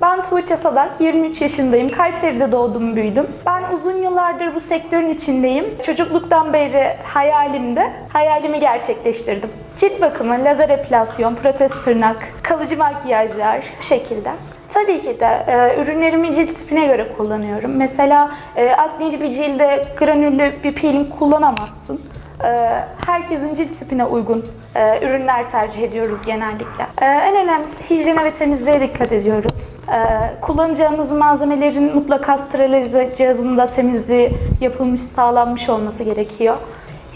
Ben Tuğçe Sadak, 23 yaşındayım. Kayseri'de doğdum, büyüdüm. Ben uzun yıllardır bu sektörün içindeyim. Çocukluktan beri hayalimdi. Hayalimi gerçekleştirdim. Cilt bakımı, lazer epilasyon, protez tırnak, kalıcı makyajlar bu şekilde. Tabii ki de e, ürünlerimi cilt tipine göre kullanıyorum. Mesela e, akneli bir cilde granüllü bir peeling kullanamazsın. E, herkesin cilt tipine uygun e, ürünler tercih ediyoruz genellikle. E, en önemlisi hijyene ve temizliğe dikkat ediyoruz. E, kullanacağımız malzemelerin mutlaka sterilize cihazında temizliği yapılmış, sağlanmış olması gerekiyor.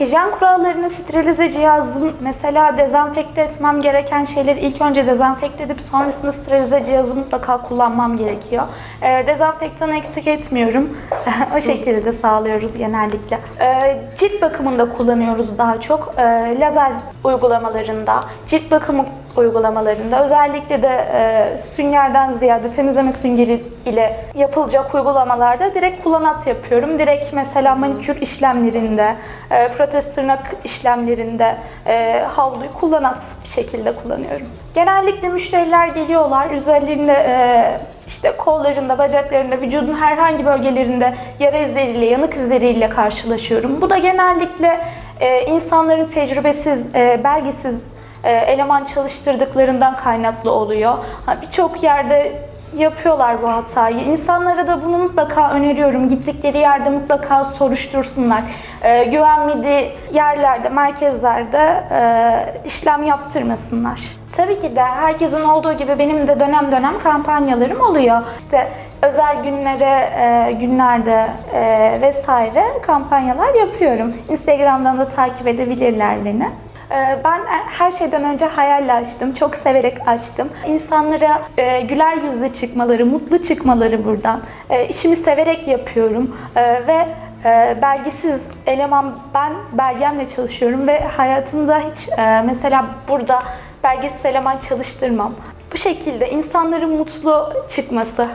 Hijyen kurallarını sterilize cihazım mesela dezenfekte etmem gereken şeyleri ilk önce dezenfekte edip sonrasında sterilize cihazı mutlaka kullanmam gerekiyor. Ee, dezenfektanı eksik etmiyorum. o şekilde sağlıyoruz genellikle. Ee, cilt bakımında kullanıyoruz daha çok. Ee, lazer uygulamalarında, cilt bakımı uygulamalarında özellikle de e, süngerden ziyade temizleme süngeri ile yapılacak uygulamalarda direkt kullanat yapıyorum. Direkt mesela manikür işlemlerinde, e, protez tırnak işlemlerinde e, havluyu kullanat bir şekilde kullanıyorum. Genellikle müşteriler geliyorlar üzerlerinde e, işte kollarında, bacaklarında, vücudun herhangi bölgelerinde yara izleriyle, yanık izleriyle karşılaşıyorum. Bu da genellikle e, insanların tecrübesiz, e, belgesiz e, eleman çalıştırdıklarından kaynaklı oluyor. Birçok yerde yapıyorlar bu hatayı. İnsanlara da bunu mutlaka öneriyorum. Gittikleri yerde mutlaka soruştursunlar. E, güvenmediği yerlerde, merkezlerde e, işlem yaptırmasınlar. Tabii ki de herkesin olduğu gibi benim de dönem dönem kampanyalarım oluyor. İşte özel günlere, e, günlerde e, vesaire kampanyalar yapıyorum. Instagram'dan da takip edebilirler beni. Ee, Ben her şeyden önce hayalle açtım. Çok severek açtım. İnsanlara e, güler yüzlü çıkmaları, mutlu çıkmaları buradan. E, işimi severek yapıyorum. E, ve e, belgesiz eleman ben belgemle çalışıyorum ve hayatımda hiç e, mesela burada belgesiz eleman çalıştırmam. Bu şekilde insanların mutlu çıkması